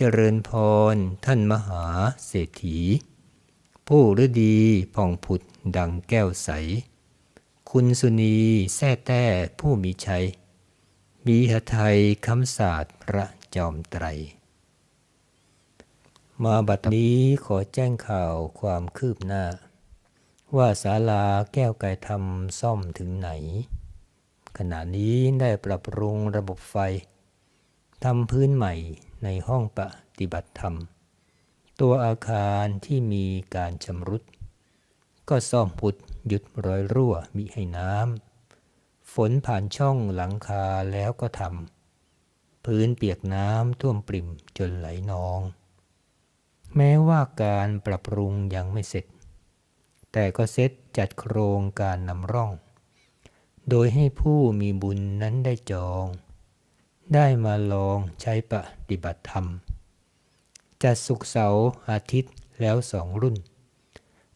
เจริญพร ท่านมหาเศรษฐี ผู้ฤดีผ่องผุดดังแก้วใส คุณสุนีแท้แต้ผู้มีชัย มีหไทยคำศาสตร์พระจอมไตร มาบัดนี้ขอแจ้งข่าวความคืบหน้า ว่าศาลาแก้วไก่ทำซ่อมถึงไหน ขณะนี้ได้ปรับปรุงระบบไฟทำพื้นใหม่ ในห้องปฏิบัติธรรม ตัวอาคารที่มีการชำรุด ก็ซ่อมพุดหยุดรอยรั่วมิให้น้ำฝนผ่านช่องหลังคาแล้วก็ทำพื้นเปียกน้ำท่วมปริ่มจนไหลนอง แม้ว่าการปรับปรุงยังไม่เสร็จ แต่ก็เซตจัดโครงการนำร่อง โดยให้ผู้มีบุญนั้นได้จอง ได้มาลองใช้ปฏิบัติธรรม จัดสุกเสาร์อาทิตย์แล้วสองรุ่น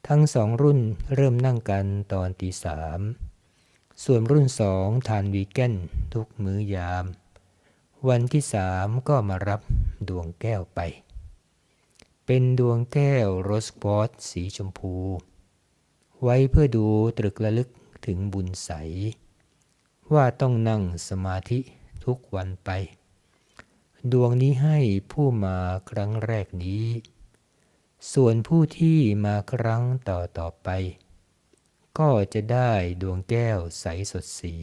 ทั้งสองรุ่นเริ่มนั่งกันตอนตีสามส่วนรุ่นสองทานวีแกนทุกมื้อยาม วันที่สามก็มารับดวงแก้วไป เป็นดวงแก้วโรสปอตสีชมพู ไว้เพื่อดูตรึกระลึกถึงบุญใส ว่าต้องนั่งสมาธิ ทุกวันไป ดวงนี้ให้ผู้มาครั้งแรกนี้ ส่วนผู้ที่มาครั้งต่อต่อไป ก็จะได้ดวงแก้วใสสดสี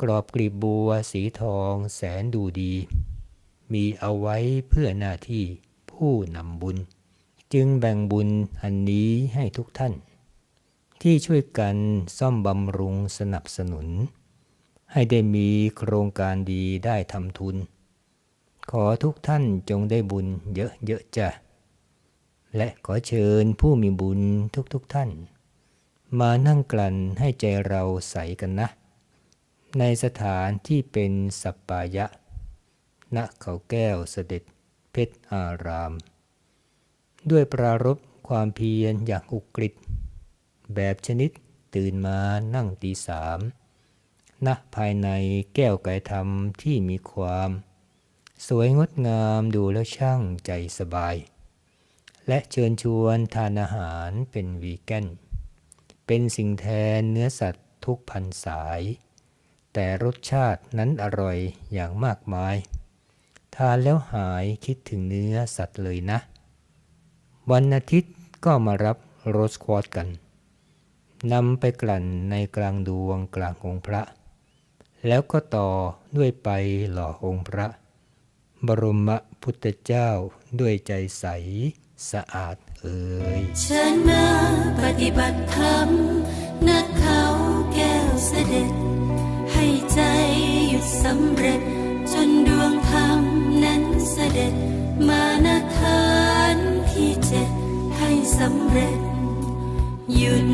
กรอบกลีบบัวสีทองแสนดูดี มีเอาไว้เพื่อหน้าที่ผู้นำบุญ จึงแบ่งบุญอันนี้ให้ทุกท่าน ที่ช่วยกันซ่อมบำรุงสนับสนุน ให้ได้มีโครงการดีได้ทำทุน ขอทุกท่านจงได้บุญเยอะๆจ้ะ และขอเชิญผู้มีบุญทุกๆทท่าน มานั่งกลั่นให้ใจเราใสกันนะ ในสถานที่เป็นสัปปายะ ณเขาแก้วเสด็จเพชรอาราม ด้วยปรารบความเพียรอย่างอุกฤษแบบชนิดตื่นมานั่งตีสาม ณภายในแก้วไก่ธรรมที่มีความ สวยงดงามดูแล้วช่างใจสบาย และเชิญชวนทานอาหารเป็นวีแกน เป็นสิ่งแทนเนื้อสัตว์ทุกพันสาย แต่รสชาตินั้นอร่อยอย่างมากมาย ทานแล้วหายคิดถึงเนื้อสัตว์เลยนะ วันอาทิตย์ก็มารับโรสควอตกันนำไปกลั่นในกลางดวงกลางองค์พระ แล้วก็ต่อด้วยไปหล่อองค์พระ บรมพุทธเจ้าด้วยใจใสสะอาดเอ่ยฉันมาปฏิบัติธรรมนักเขาแก้วเสด็จ ให้ใจหยุดสำเร็จ จนดวงธรรมนั้นเสด็จ มานาทานที่เจ็ดให้สำเร็จหยุด